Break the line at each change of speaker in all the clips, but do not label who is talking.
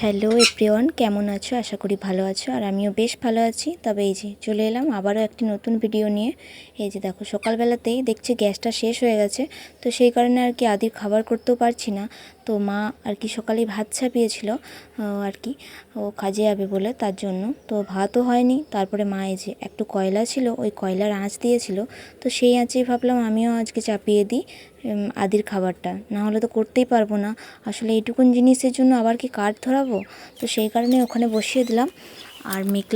Hello এপ্রিওয়ান কেমন আছো? আশা করি ভালো আছো, আর আমিও বেশ ভালো আছি। তবে এই যে চলে এলাম আবারও একটি নতুন ভিডিও নিয়ে। এই যে দেখো, সকালবেলাতেই দেখছি গ্যাসটা শেষ হয়ে গেছে, তো সেই কারণে আর কি আদির খাবার করতেও পারছি না। তো মা আর কি সকালে ভাত ছাপিয়েছিল আর কি ও কাজে যাবে বলে তার জন্য। তো ভাতও হয়নি। তারপরে মা এই যে একটু কয়লা ছিল, ওই কয়লার আঁচ দিয়েছিল। তো সেই আঁচেই ভাবলাম আমিও আজকে চাপিয়ে দিই আদির খাবারটা। না হলে তো করতেই পারব না। আসলে এইটুকুন জিনিসের জন্য আবার কি কাঠ ধরাবো? তো সেই কারণে ওখানে বসিয়ে দিলাম। আর মেঘ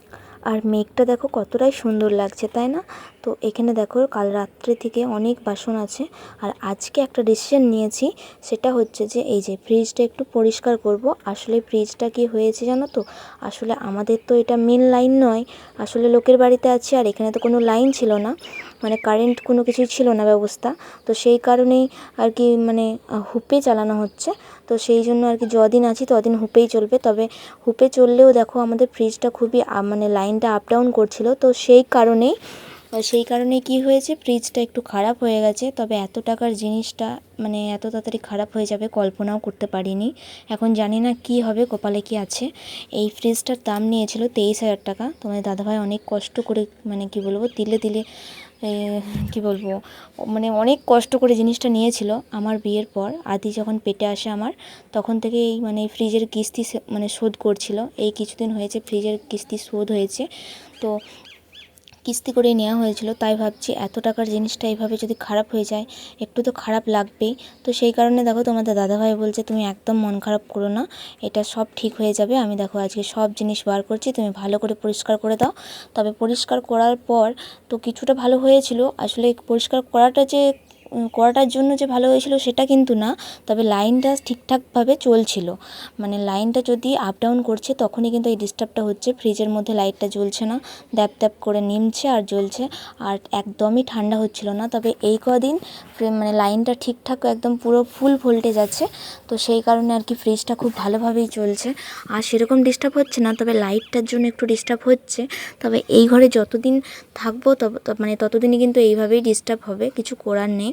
আর মেঘটা দেখো কতটাই সুন্দর লাগছে, তাই না? তো এখানে দেখো, কাল রাত্রে থেকে অনেক বাসন আছে। আর আজকে একটা ডিসিশন নিয়েছি, সেটা হচ্ছে যে এই যে ফ্রিজটা একটু পরিষ্কার করব। আসলে ফ্রিজটা কি হয়েছে জানো তো? আসলে আমাদের তো এটা মেন লাইন নয়। আসলে লোকের বাড়িতে আছে, আর এখানে তো কোনো লাইন ছিল না। মানে কারেন্ট কোনো কিছুই ছিল না ব্যবস্থা। তো সেই কারণেই আর কি মানে হুপে চালানো হচ্ছে। তো সেই জন্য আর কি যদিন আছি, তদিন হুপেই চলবে। তবে হুপে চললেও দেখো, আমাদের ফ্রিজটা খুবই মানে লাইনটা আপ ডাউন করছিল। তো সেই কারণেই সেই কারণে কি হয়েছে? ফ্রিজটা একটু খারাপ হয়ে গেছে তবে এত টাকার জিনিসটা মানে এত তাড়াতাড়ি খারাপ হয়ে যাবে কল্পনাও করতে পারিনি। এখন জানি না কি হবে কপালে কি আছে। এই ফ্রিজটার দাম নিয়েছিল তেইশ হাজার টাকা। তোমাদের দাদাভাই অনেক কষ্ট করে মানে কি বলব দিলে এ, কি বলব মানে অনেক কষ্ট করে জিনিসটা নিয়েছিল আমার বিয়ের পর। আদি যখন পেটে আসে আমার তখন থেকে এই মানে ফ্রিজের কিস্তি মানে শোধ করছিল। এই কিছুদিন হয়েছে ফ্রিজের কিস্তি শোধ হয়েছে। তো কিস্তি করে নেওয়া হয়েছিল, তাই ভাবছি এত টাকার জিনিসটা এইভাবে যদি খারাপ হয়ে যায়, একটু তো খারাপ লাগবেই। তো সেই কারণে দেখো তোমাদের দাদাভাই বলছে, তুমি একদম মন খারাপ করো না, এটা সব ঠিক হয়ে যাবে। আমি দেখো আজকে সব জিনিস বার করছি, তুমি ভালো করে পরিষ্কার করে দাও। তবে পরিষ্কার করার পর তো কিছুটা ভালো হয়েছিল। আসলে পরিষ্কার করাটা যে করাটার জন্য যে ভালো হয়েছিল সেটা কিন্তু না, তবে লাইনটা ঠিকঠাকভাবে চলছিল। মানে লাইনটা যদি আপ ডাউন করছে, তখনই কিন্তু এই ডিস্টার্বটা হচ্ছে। ফ্রিজের মধ্যে লাইটটা জ্বলছে না দ্যাপ দ্যাপ করে নিমছে আর জ্বলছে। আর একদমই ঠান্ডা হচ্ছিল না, তবে এই কদিন মানে লাইনটা ঠিকঠাক একদম পুরো ফুল ভোল্টেজ আছে। তো সেই কারণে আর কি ফ্রিজটা খুব ভালোভাবেই চলছে। আর সেরকম ডিস্টার্ব হচ্ছে না, তবে লাইটটার জন্য একটু ডিস্টার্ব হচ্ছে। তবে এই ঘরে যতদিন থাকব, তব- মানে ততদিনই কিন্তু এইভাবেই ডিস্টার্ব হবে, কিছু করার নেই।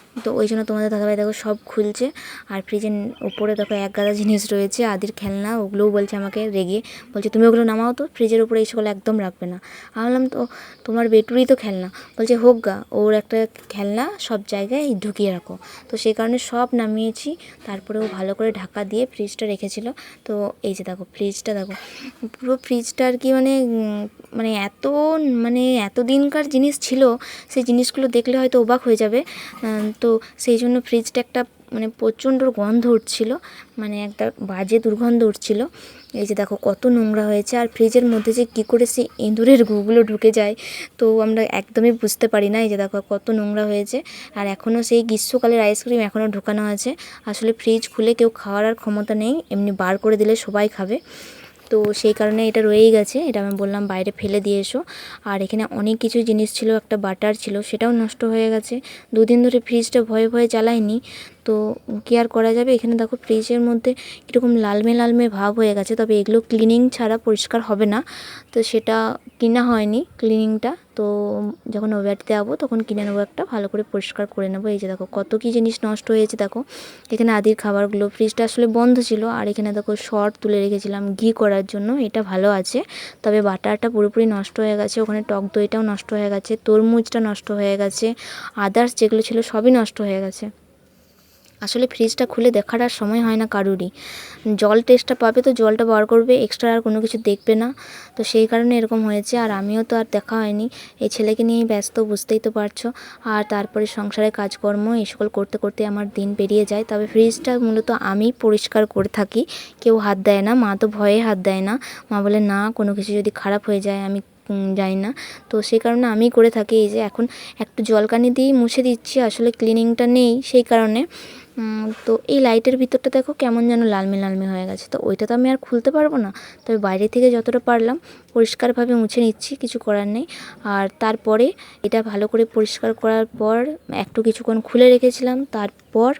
তো ওই জন্য তোমাদের দাদাভাই দেখো সব খুলছে। আর ফ্রিজের উপরে দেখো এক গাদা জিনিস রয়েছে, আদির খেলনা, ওগুলোও বলছে আমাকে রেগে। বলছে, তুমি ওগুলো নামাও তো, ফ্রিজের উপরে এই সকল একদম রাখবে না। আমি বললাম, তো তোমার বেটুরই তো খেলনা। বলছে, হোক গা, ওর একটা খেলনা সব জায়গায় ঢুকিয়ে রাখো। তো সেই কারণে সব নামিয়েছি। তারপরে ও ভালো করে ঢাকা দিয়ে ফ্রিজটা রেখেছিল। তো এই যে দেখো, ফ্রিজটা দেখো, পুরো ফ্রিজটা আর কি মানে মানে এত মানে এত দিনকার জিনিস ছিল, সেই জিনিসগুলো দেখলে হয়তো অবাক হয়ে যাবে। তো সেই জন্য ফ্রিজটা একটা মানে প্রচণ্ড গন্ধ উঠছিল মানে একটা বাজে দুর্গন্ধ উঠছিল। এই যে দেখো কত নোংরা হয়েছে, আর ফ্রিজের মধ্যে যে কী করে সেই ইঁদুরের গুগুলো ঢুকে যায়, তো আমরা একদমই বুঝতে পারি না। এই যে দেখো কত নোংরা হয়েছে, আর এখনও সেই গ্রীষ্মকালের আইসক্রিম এখনও ঢুকানো আছে। আসলে ফ্রিজ খুলে কেউ খাওয়ার আর ক্ষমতা নেই, এমনি বার করে দিলে সবাই খাবে। তো সেই কারণে এটা রয়েই গেছে। এটা আমি বললাম বাইরে ফেলে দিয়ে এসো। আর এখানে অনেক কিছু জিনিস ছিল, একটা বাটার ছিল, সেটাও নষ্ট হয়ে গেছে। দুদিন ধরে ফ্রিজটা ভয়ে ভয়ে চালাইনি তো কি আর করা যাবে? এখানে দেখো ফ্রিজের মধ্যে কীরকম লালমে লালমে ভাব হয়ে গেছে। তবে এগুলো ক্লিনিং ছাড়া পরিষ্কার হবে না। তো সেটা কিনা হয়নি ক্লিনিংটা তো যখন ওভ্যাটতে যাব তখন কিনে নেব একটা, ভালো করে পরিষ্কার করে নেব। এই যে দেখো কত কী জিনিস নষ্ট হয়েছে দেখো। এখানে আদির খাবারগুলো ফ্রিজটা আসলে বন্ধ ছিল। আর এখানে দেখো শর্ট তুলে রেখেছিলাম ঘি করার জন্য। এটা ভালো আছে। তবে বাটারটা পুরোপুরি নষ্ট হয়ে গেছে। ওখানে টক দইটাও নষ্ট হয়ে গেছে। তরমুজটা নষ্ট হয়ে গেছে। আদার্স যেগুলো ছিল সবই নষ্ট হয়ে গেছে। আসলে ফ্রিজটা খুলে দেখার আর সময় হয় না কারুরই। জল টেস্টটা পাবে তো জলটা বার করবে এক্সট্রা আর কোনো কিছু দেখবে না। তো সেই কারণে এরকম হয়েছে আর আমিও তো আর দেখা হয়নি। এই ছেলেকে নিয়েই ব্যস্ত, বুঝতেই তো পারছ। আর তারপরে সংসারের কাজকর্ম, এই সকল করতে করতে আমার দিন পেরিয়ে যায়। তবে ফ্রিজটা মূলত আমি পরিষ্কার করে থাকি। কেউ হাত দেয় না, মা তো ভয়ে হাত দেয় না। মা বলে, না, কোনো কিছু যদি খারাপ হয়ে যায়, আমি যাই না। তো সেই কারণে আমি করে থাকি। এই যে এখন একটু জলকানি দিয়েই মুছে দিচ্ছি, আসলে ক্লিনিংটা নেই সেই কারণে। তো এই লাইটের ভিতরটা দেখো কেমন যেন লালমে লালমে হয়ে গেছে। তো ওইটা তো আমি আর খুলতে পারব না। তবে বাইরে থেকে যতটা পারলাম পরিষ্কারভাবে মুছে নিচ্ছি, কিছু করার নেই। আর তারপরে এটা ভালো করে পরিষ্কার করার পর একটু কিছুক্ষণ খুলে রেখেছিলাম। তারপর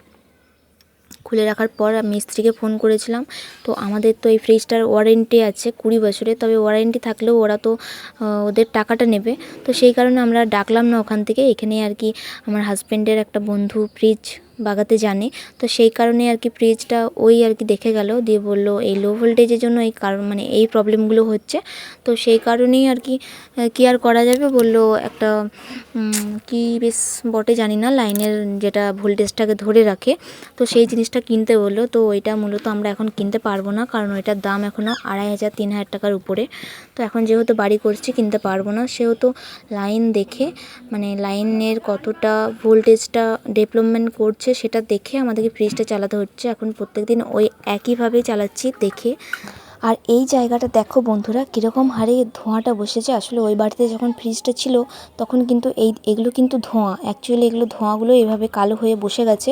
খুলে রাখার পর আমি মিস্ত্রিকে ফোন করেছিলাম। তো আমাদের তো এই ফ্রিজটার ওয়ারেন্টি আছে কুড়ি বছরে তবে ওয়ারেন্টি থাকলেও ওরা তো ওদের টাকাটা নেবে। তো সেই কারণে আমরা ডাকলাম না ওখান থেকে। এখানেই আর কি আমার হাজব্যান্ডের একটা বন্ধু ফ্রিজ বাগাতে জানে। তো সেই কারণে আর কি ফ্রিজটা ওই আর কি দেখে গেল। দিয়ে বলল, এই লো ভোল্টেজের জন্য এই কারণ মানে এই প্রবলেমগুলো হচ্ছে। তো সেই কারণেই আর কি কি আর করা যাবে? বলল, একটা কি বেশ বটে জানি না, লাইনের যেটা ভোল্টেজটাকে ধরে রাখে। তো সেই জিনিসটা কিনতে বলল। তো ওইটা মূলত আমরা এখন কিনতে পারব না, কারণ ওইটার দাম এখনও আড়াই হাজার, তিন হাজার টাকার উপরে। তো এখন যেহেতু বাড়ি করছি, কিনতে পারব না। সেহেতু লাইন দেখে মানে লাইনের কতটা ভোল্টেজটা ডেভেলপমেন্ট করছে সেটা দেখে আমাদেরকে ফ্রিজটা চালাতে হচ্ছে। এখন প্রত্যেক দিন ওই একইভাবেই চালাচ্ছি দেখে। আর এই জায়গাটা দেখো বন্ধুরা, কীরকম হারে ধোঁয়াটা বসেছে। আসলে ওই বাড়িতে যখন ফ্রিজটা ছিল, তখন কিন্তু এই, এগুলো কিন্তু ধোঁয়া। অ্যাকচুয়ালি এগুলো ধোঁয়াগুলো এভাবে কালো হয়ে বসে গেছে।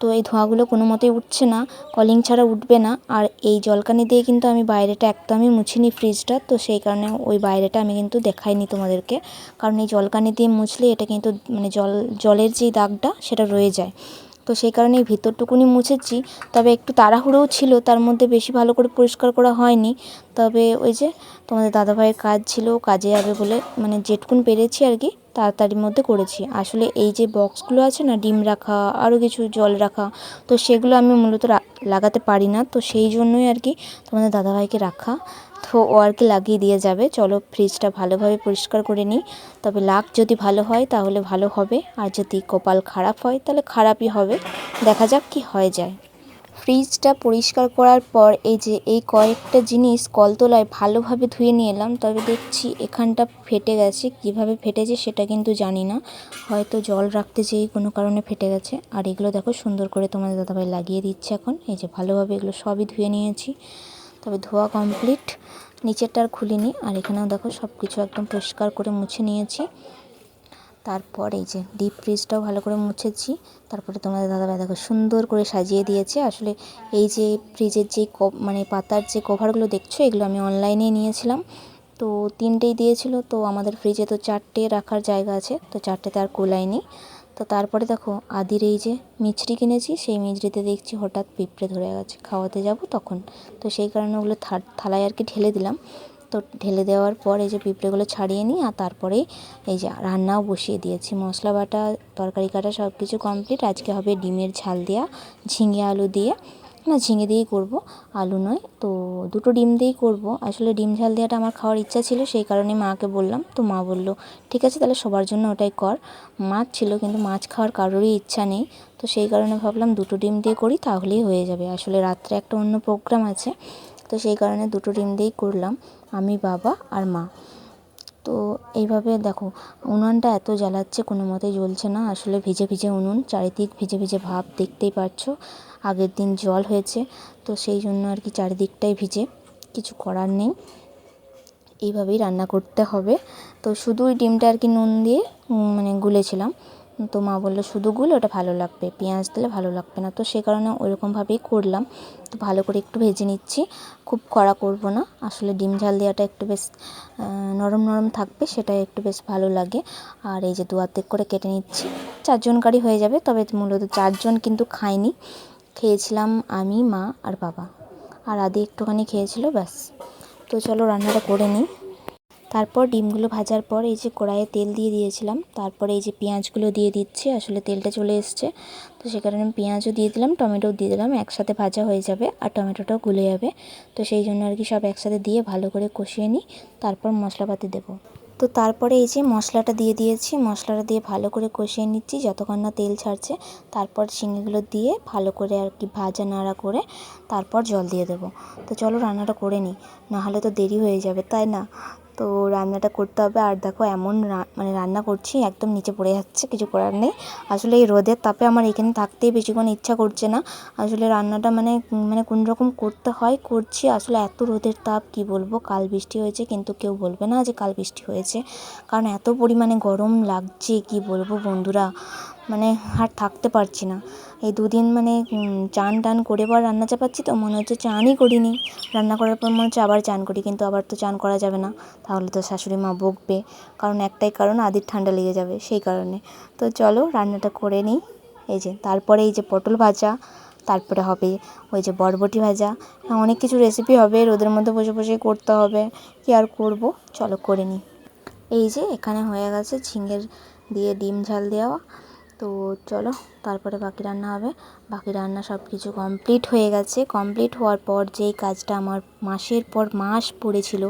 তো এই ধোঁয়াগুলো কোনো মতেই উঠছে না কলিং ছাড়া উঠবে না। আর এই জলকানি দিয়ে কিন্তু আমি বাইরেটা একদমই মুছিনি ফ্রিজটা। তো সেই কারণে ওই বাইরেটা আমি কিন্তু দেখাইনি তোমাদেরকে। কারণ এই জলকানি দিয়ে মুছলে এটা কিন্তু মানে জল, জলের যেই দাগটা, সেটা রয়ে যায়। তো সেই কারণেই ভিতরটুকুনি মুছেছি। তবে একটু তাড়াহুড়োও ছিল, তার মধ্যে বেশি ভালো করে পরিষ্কার করা হয়নি। তবে ওই যে তোমাদের দাদাভাইয়ের কাজ ছিল কাজে যাবে বলে মানে যেটুকুন পেরেছি আর কি, তাড়াতাড়ির মধ্যে করেছি। আসলে এই যে বক্সগুলো আছে না, ডিম রাখা আরও কিছু জল রাখা, তো সেগুলো আমি মূলত লাগাতে পারি না, তো সেই জন্যই আর কি তোমাদের দাদাভাইকে রাখা। তো ও আর কি লাগিয়ে দিয়ে যাবে। চলো ফ্রিজটা ভালোভাবে পরিষ্কার করে নিই। তবে লাক যদি ভালো হয় তাহলে ভালো হবে। আর যদি কপাল খারাপ হয় তাহলে খারাপই হবে। দেখা যাক কি হয়ে যায়। ফ্রিজটা পরিষ্কার করার পর এই যে এই কয়েকটা জিনিস কলতলায় ভালোভাবে ধুয়ে নিয়ে এলাম, তবে দেখছি এখানটা ফেটে গেছে। কীভাবে ফেটেছে সেটা কিন্তু জানি না। হয়তো জল রাখতে যেই কোনো কারণে ফেটে গেছে। আর এগুলো দেখো সুন্দর করে তোমাদের দাদাভাই লাগিয়ে দিচ্ছে এখন। এই যে ভালোভাবে এগুলো সবই ধুয়ে নিয়েছি। তবে ধোয়া কমপ্লিট। নিচেরটা আর খুলিনি। আর এখানেও দেখো সব কিছু একদম পরিষ্কার করে মুছে নিয়েছি। তারপর এই যে ডিপ ফ্রিজটাও ভালো করে মুছেছি। তারপরে তোমাদের দাদা দেখো সুন্দর করে সাজিয়ে দিয়েছে। আসলে এই যে ফ্রিজের যে মানে পাতার যে কভারগুলো দেখছ, এগুলো আমি অনলাইনে নিয়েছিলাম। তো তিনটেই দিয়েছিল। তো আমাদের ফ্রিজে তো চারটে রাখার জায়গা আছে। তো চারটেতে আর কোলায়নি। তো তারপরে দেখো আদির এই যে মিছরি কিনেছি, সেই মিছরিতে দেখছি হঠাৎ পিঁপড়ে ধরে গেছে। খাওয়াতে যাব তখন। তো সেই কারণে ওগুলো থালায় আর কি ঢেলে দিলাম। তো ঢেলে দেওয়ার পর এই যে পিঁপড়েগুলো ছাড়িয়ে নিই আর তারপরেই এই যে রান্নাও বসিয়ে দিয়েছি। মশলা বাটা, তরকারি কাটা সব কিছু কমপ্লিট আজকে হবে ডিমের ঝাল দেওয়া ঝিঙে আলু দিয়ে। না, ঝিঙে দিয়েই করব, আলু নয়, তো দুটো ডিম দিয়েই করব। আসলে ডিম ঝাল দেওয়াটা আমার খাওয়ার ইচ্ছা ছিল, সেই কারণে মাকে বললাম, তো মা বলল, ঠিক আছে, তাহলে সবার জন্য ওটাই কর। মাছ ছিল, কিন্তু মাছ খাওয়ার কারোরই ইচ্ছা নেই, তো সেই কারণে ভাবলাম দুটো ডিম দিয়ে করি, তাহলেই হয়ে যাবে। আসলে রাত্রে একটা অন্য প্রোগ্রাম আছে তো সেই কারণে দুটো ডিম দিয়েই করলাম, আমি, বাবা আর মা। তো এইভাবে দেখো, উনুনটা এত জ্বালাচ্ছে কোনো মতেই জ্বলছে না, আসলে ভিজে ভিজে উনুন, চারিদিক ভিজে ভিজে ভাব দেখতেই পারছ, আগের দিন জল হয়েছে, তো সেই জন্য আর কি চারিদিকটাই ভিজে, কিছু করার নেই। এইভাবেই রান্না করতে হবে, তো শুধু ডিমটা আর কি নুন দিয়ে মানে গুলেছিলাম। তো মা বলল, শুধু গুলো ওটা ভালো লাগবে। পেঁয়াজ দিলে ভালো লাগবে না। তো সে কারণে ওইরকমভাবেই করলাম। তো ভালো করে একটু ভেজে নিচ্ছি। খুব কড়া করব না। আসলে ডিম ঝাল দেওয়াটা একটু বেশ নরম নরম থাকবে, সেটা একটু বেশ ভালো লাগে। আর এই যে দু অর্ধেক করে কেটে নিচ্ছি। চারজন কারি হয়ে যাবে, তবে মূলত চারজন কিন্তু খাইনি। খেয়েছিলাম আমি, মা আর বাবা। আর আদি একটুখানি খেয়েছিল, ব্যাস। তো চলো রান্নাটা করে নিই। তারপর ডিমগুলো ভাজার পর এই যে কড়াইয়ে তেল দিয়ে দিয়েছিলাম, তারপরে এই যে পেঁয়াজগুলো দিয়ে দিচ্ছি, আসলে তেলটা চলে এসছে। তো সে কারণে আমি পেঁয়াজও দিয়ে দিলাম, টমেটোও দিয়ে দিলাম, একসাথে ভাজা হয়ে যাবে আর টমেটোটাও গলে যাবে। তো সেই জন্য আর কি সব একসাথে দিয়ে ভালো করে কষিয়ে নিই, তারপর মশলাপাতি দেবো। তো তারপরে এই যে মশলাটা দিয়ে দিয়েছি, মশলাটা দিয়ে ভালো করে কষিয়ে নিচ্ছি, যতক্ষণ না তেল ছাড়ছে, তারপর ঝিঙেগুলো দিয়ে ভালো করে আর কি ভাজা নাড়া করে তারপর জল দিয়ে দেবো। তো চলো রান্নাটা করে নিই, নাহলে তো দেরি হয়ে যাবে, তাই না? তো রান্নাটা করতে হবে। আর দেখো এমন মানে রান্না করছি, একদম নিচে পড়ে যাচ্ছে, কিছু করার নেই। আসলে এই রোদের তাপে আমার এখানে থাকতেই বেশিক্ষণ ইচ্ছা করছে না। আসলে রান্নাটা মানে মানে কোন রকম করতে হয়, করছি। আসলে এত রোদের তাপ, কি বলব? কাল বৃষ্টি হয়েছে, কিন্তু কেউ বলবে না যে কাল বৃষ্টি হয়েছে। কারণ এত পরিমাণে গরম লাগছে, কি বলব বন্ধুরা? মানে আর থাকতে পারছি না। এই দুদিন মানে চান টান করে পর রান্না চাপাচ্ছি তো মনে হচ্ছে চানই করিনি। রান্না করার পর মনে হচ্ছে আবার চান করি কিন্তু আবার তো চান করা যাবে না। তাহলে তো শাশুড়ি মা বকবে। কারণ একটাই কারণ আদির ঠান্ডা লেগে যাবে সেই কারণে। তো চলো রান্নাটা করে নিই। এই যে তারপরে এই যে পটল ভাজা তারপরে হবে ওই যে বরবটি ভাজা। হ্যাঁ, অনেক কিছু রেসিপি হবে রোদের মধ্যে বসে বসে করতে হবে। কি আর করব? চলো করে নিই। এই যে এখানে হয়ে গেছে ঝিঙের দিয়ে ডিম ঝাল দেওয়া। তো চলো, তারপরে বাকি রান্না হবে। বাকি রান্না সব কিছু কমপ্লিট হয়ে গেছে। কমপ্লিট হওয়ার পর যেই কাজটা আমার মাসের পর মাস পড়েছিল,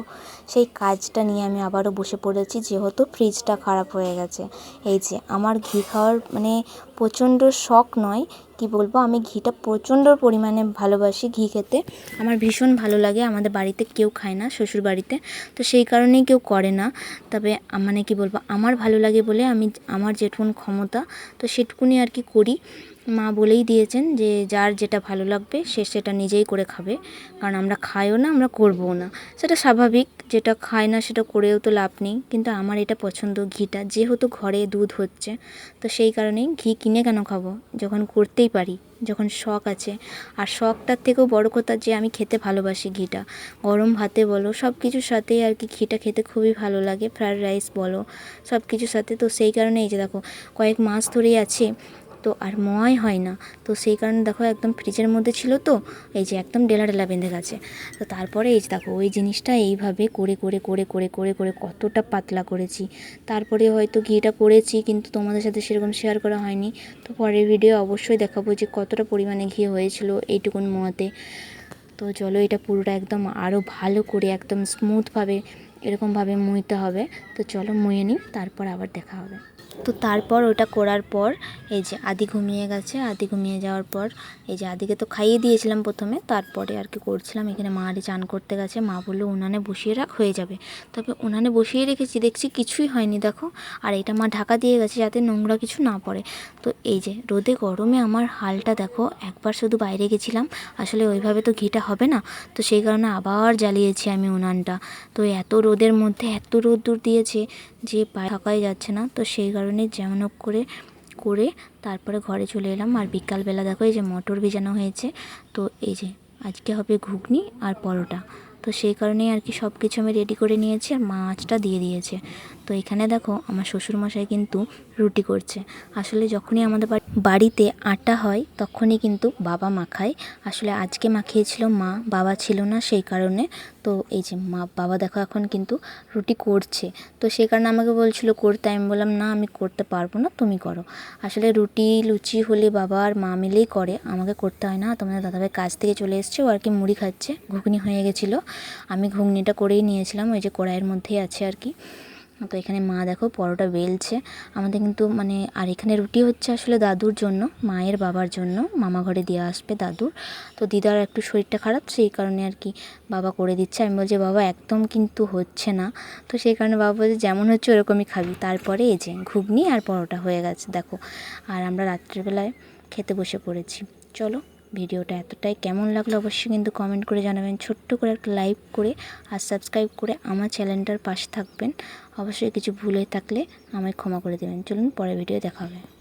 সেই কাজটা নিয়ে আমি আবারও বসে পড়েছি, যেহেতু ফ্রিজটা খারাপ হয়ে গেছে। এই যে, আমার ঘি খাওয়ার মানে প্রচণ্ড শখ নয় কি বলব, আমি ঘিটা প্রচণ্ড পরিমাণে ভালোবাসি ঘি খেতে। আমার ভীষণ ভালো লাগে, আমাদের বাড়িতে কেউ খায় না, শ্বশুর বাড়িতে। তো সেই কারণেই কেউ করে না। তবে মানে কি বলব, আমার ভালো লাগে বলে আমি আমার যেটুকুন ক্ষমতা, তো সেটুকুনি আর কি করি। মা বলেই দিয়েছেন যে যার যেটা ভালো লাগবে সে সেটা নিজেই করে খাবে। কারণ আমরা খাইও না, আমরা করবও না। সেটা স্বাভাবিক, যেটা খায় না সেটা করেও তো লাভ নেই। কিন্তু আমার এটা পছন্দ ঘিটা, যেহেতু ঘরে দুধ হচ্ছে, তো সেই কারণেই ঘি কিনে কেন খাব? যখন করতেই পারি, যখন শখ আছে। আর শখটার থেকেও বড় কথা যে আমি খেতে ভালোবাসি ঘিটা। গরম ভাতে বলো সব কিছুর সাথেই আর কি ঘিটা খেতে খুবই ভালো লাগে। ফ্রায়েড রাইস বলো সব কিছুর সাথে। তো সেই কারণে এই যে দেখো, কয়েক মাস ধরেই আছে তো আর মোয়াই হয় না। তো সেই কারণে দেখো একদম ফ্রিজের মধ্যে ছিল তো, এই যে একদম ডেলা ডেলা বেঁধে গেছে। তো তারপরে এই যে দেখো, ওই জিনিসটা এইভাবে করে করে করে করে করে করে কতটা পাতলা করেছি। তারপরে হয়তো ঘিটা করেছি কিন্তু তোমাদের সাথে সেরকম শেয়ার করা হয়নি। তো পরের ভিডিও অবশ্যই দেখাবো যে কতটা পরিমাণে ঘি হয়েছিল এইটুকুন মোয়াতে। তো চলো এটা পুরোটা একদম আরও ভালো করে একদম স্মুথভাবে এরকমভাবে মুইতে হবে। তো চলো মুয়ে নিই, তারপর আবার দেখা হবে। তো তারপর ওটা করার পর এই যে আদি ঘুমিয়ে গেছে, আদি ঘুমিয়ে যাওয়ার পর এই যে আদিকে তো খাইয়ে দিয়েছিলাম প্রথমে, তারপরে আর কি করছিলাম। এখানে মা আদি চান করতে গেছে, মা বলল উনানে বসিয়ে রাখ, হয়ে যাবে। তবে উনানে বসিয়ে রেখেছি, দেখছি কিছুই হয়নি, দেখো। আর এটা মা ঢাকা দিয়ে গেছে যাতে নোংরা কিছু না পড়ে। তো এই যে রোদে গরমে আমার হালটা দেখো, একবার শুধু বাইরে গেছিলাম, আসলে ওইভাবে তো ঘিটা হবে না। তো সেই কারণে আবার জ্বালিয়েছি আমি উনানটা। তো এত রোদের মধ্যে, এত রোদ দূর দিয়েছে যে পায়ে থাকাই যাচ্ছে না, তো সেই কারণে যেমন করে করে তারপরে ঘরে চলে এলাম। আর বিকালবেলা দেখো এই যে মটর ভিজানো হয়েছে, তো এই যে আজকে হবে ঘুগনি আর পরোটা। তো সেই কারণেই আর কি সব কিছু আমি রেডি করে নিয়েছি আর মাছটা দিয়ে দিয়েছে। তো এখানে দেখো আমার শ্বশুরমশাই কিন্তু রুটি করছে। আসলে যখনই আমাদের বাড়িতে আটা হয়, তখনই কিন্তু বাবা মাখায়। আসলে আজকে মাখিয়েছিল মা, বাবা ছিল না সেই কারণে। তো এই যে মা, বাবা দেখো এখন কিন্তু রুটি করছে। তো সেই কারণে আমাকে বলছিল, করতে। আমি বললাম, না, আমি করতে পারব না, তুমি করো। আসলে রুটি, লুচি হলে বাবা আর মা মিলেই করে। আমাকে করতে হয় না। তোমাদের দাদাভাই কাজ থেকে চলে এসছে, ও আর কি মুড়ি খাচ্ছে। ঘুগনি হয়ে গেছিল। আমি ঘুগনিটা করেই নিয়েছিলাম, ওই যে কড়াইয়ের মধ্যেই আছে আর কি। তো এখানে মা দেখো পরোটা বেলছে। আমাদের কিন্তু মানে আর এখানে রুটি হচ্ছে আসলে দাদুর জন্য, মায়ের বাবার জন্য। মামা ঘরে দিয়ে আসবে দাদুর। তো দিদার একটু শরীরটা খারাপ, সেই কারণে আর কি বাবা করে দিচ্ছে। আমি বলছি, বাবা, একদম কিন্তু হচ্ছে না। তো সেই কারণে বাবা বলছে, যেমন হচ্ছে ওরকমই খাবি। তারপরে এই যে ঘুগনি আর পরোটা হয়ে গেছে, দেখো। আর আমরা রাত্রিবেলায় খেতে বসে পড়েছি। চলো ভিডিওটা এতটাই কেমন লাগল অবশ্যই কিন্তু কমেন্ট করে জানাবেন। ছোট্ট করে একটা লাইক করে আর সাবস্ক্রাইব করে আমার চ্যানেলটার পাশে থাকবেন। অবশ্যই কিছু ভুল হয়ে থাকলে আমায় ক্ষমা করে দেবেন। চলুন পরে ভিডিও দেখা হবে।